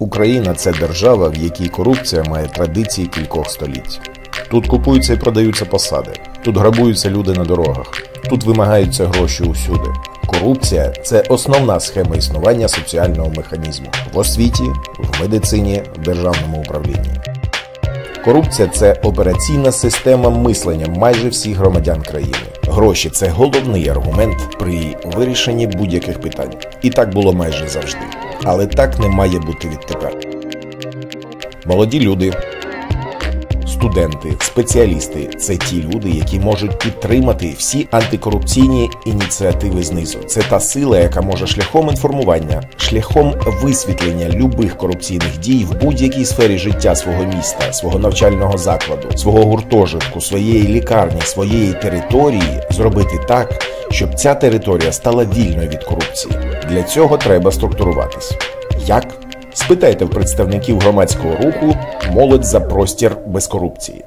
Україна це держава, в якій корупція має традиції кількох століть. Тут купуються і продаються посади, тут грабуються люди на дорогах, тут вимагаються гроші усюди. Корупція це основна схема існування соціального механізму в освіті, в медицині, в державному управлінні. Корупція це операційна система мислення майже всіх громадян країни. Гроші це головний аргумент при вирішенні будь-яких питань. І так було майже завжди. Але так не має бути відтепер. Молоді люди, студенти, спеціалісти це ті люди, які можуть підтримати всі антикорупційні ініціативи знизу. Це та сила, яка може шляхом інформування, шляхом висвітлення любих корупційних дій в будь-якій сфері життя свого міста, свого навчального закладу, свого гуртожитку, своєї лікарні, своєї території зробити так, щоб ця територія стала вільною від корупції. Для цього треба структуруватись. Як? Спитайте в представників громадського руху молодь за простір без корупції.